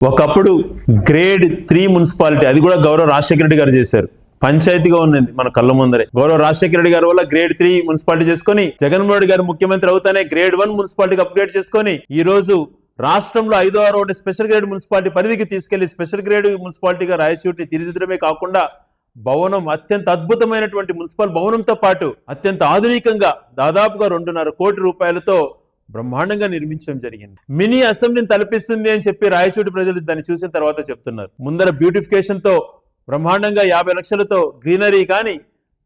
ఒకప్పుడు grade three municipality అది కూడా గౌరవ రాజశేఖర రెడ్డి గారు చేశారు. పంచాయతీగా ఉన్నది మన కళ్ళ ముందరే. గౌరవ రాజశేఖర రెడ్డి గారి వల్ల గ్రేడ్ త్రీ మున్సిపాలిటీ చేసుకొని జగన్మోహన్ రెడ్డి గారు ముఖ్యమంత్రి అవుతానే గ్రేడ్ వన్ మున్సిపాలిటీకి అప్గ్రేడ్ చేసుకొని ఈ రోజు రాష్ట్రంలో ఐదో రోడ్డు స్పెషల్ గ్రేడ్ మున్సిపాలిటీ పరిధికి తీసుకెళ్ళి స్పెషల్ గ్రేడ్ మున్సిపాలిటీగా రాయచూటి తీర్చిదిద్దడమే కాకుండా భవనం అత్యంత అద్భుతమైనటువంటి మున్సిపల్ భవనంతో పాటు అత్యంత ఆధునికంగా దాదాపుగా రెండున్నర కోటి రూపాయలతో బ్రహ్మాండంగా నిర్మించడం జరిగింది. మినీ అసెంబ్లీని తలపిస్తుంది అని చెప్పి రాయచూటి ప్రజలు దాన్ని చూసిన తర్వాత చెప్తున్నారు. ముందర బ్యూటిఫికేషన్తో బ్రహ్మాండంగా యాభై లక్షలతో గ్రీనరీ కానీ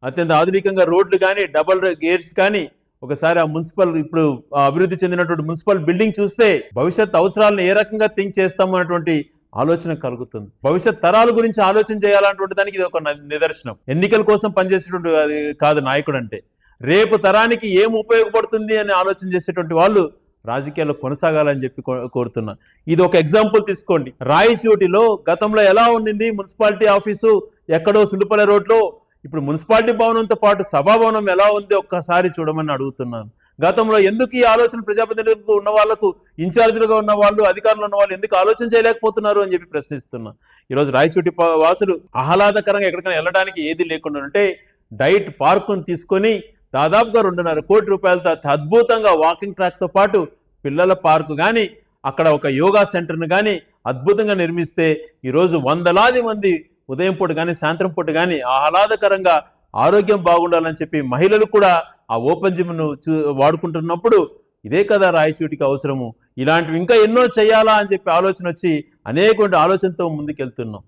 అత్యంత ఆధునికంగా రోడ్లు కానీ డబల్ గేట్స్ కానీ ఒకసారి ఆ మున్సిపల్ ఇప్పుడు అభివృద్ధి చెందినటువంటి మున్సిపల్ బిల్డింగ్ చూస్తే భవిష్యత్ అవసరాలను ఏ రకంగా థింక్ చేస్తాము అన్నటువంటి ఆలోచన కలుగుతుంది. భవిష్యత్ తరాల గురించి ఆలోచన చేయాలన్నటువంటి దానికి ఇది ఒక నిదర్శనం. ఎన్నికల కోసం పనిచేసేటువంటి అది కాదు నాయకుడు అంటే. రేపు తరానికి ఏం ఉపయోగపడుతుంది అని ఆలోచన చేసేటువంటి వాళ్ళు రాజకీయాల్లో కొనసాగాలని చెప్పి కో- కోరుతున్నా. ఇది ఒక ఎగ్జాంపుల్ తీసుకోండి. రాయచోటిలో గతంలో ఎలా ఉండింది? మున్సిపాలిటీ ఆఫీసు ఎక్కడో సులుపల రోడ్లో. ఇప్పుడు మున్సిపాలిటీ భవనంతో పాటు సభాభవనం ఎలా ఉంది? ఒక్కసారి చూడమని అడుగుతున్నాను. గతంలో ఎందుకు ఈ ఆలోచన ప్రజాప్రతినిధులకు ఉన్న వాళ్ళకు ఇన్ఛార్జీలుగా ఉన్న వాళ్ళు అధికారులు ఉన్న వాళ్ళు ఎందుకు ఆలోచన చేయలేకపోతున్నారు అని చెప్పి ప్రశ్నిస్తున్నా. ఈరోజు రాయచోటి వాసులు ఆహ్లాదకరంగా ఎక్కడికైనా వెళ్ళడానికి ఏది లేకుండా ఉంటే డైట్ పార్కును తీసుకొని దాదాపుగా రెండున్నర కోటి రూపాయలతో అద్భుతంగా వాకింగ్ ట్రాక్తో పాటు పిల్లల పార్కు కానీ అక్కడ ఒక యోగా సెంటర్ను కానీ అద్భుతంగా నిర్మిస్తే ఈరోజు వందలాది మంది ఉదయం పూట కానీ సాయంత్రం పూట కానీ ఆహ్లాదకరంగా ఆరోగ్యం బాగుండాలని చెప్పి మహిళలు కూడా ఆ ఓపెన్ జిమ్ను చూ వాడుకుంటున్నప్పుడు ఇదే కదా రాయచూటికి అవసరము. ఇలాంటివి ఇంకా ఎన్నో చేయాలా అని చెప్పి ఆలోచన వచ్చి అనేక ఆలోచనతో ముందుకెళ్తున్నాం.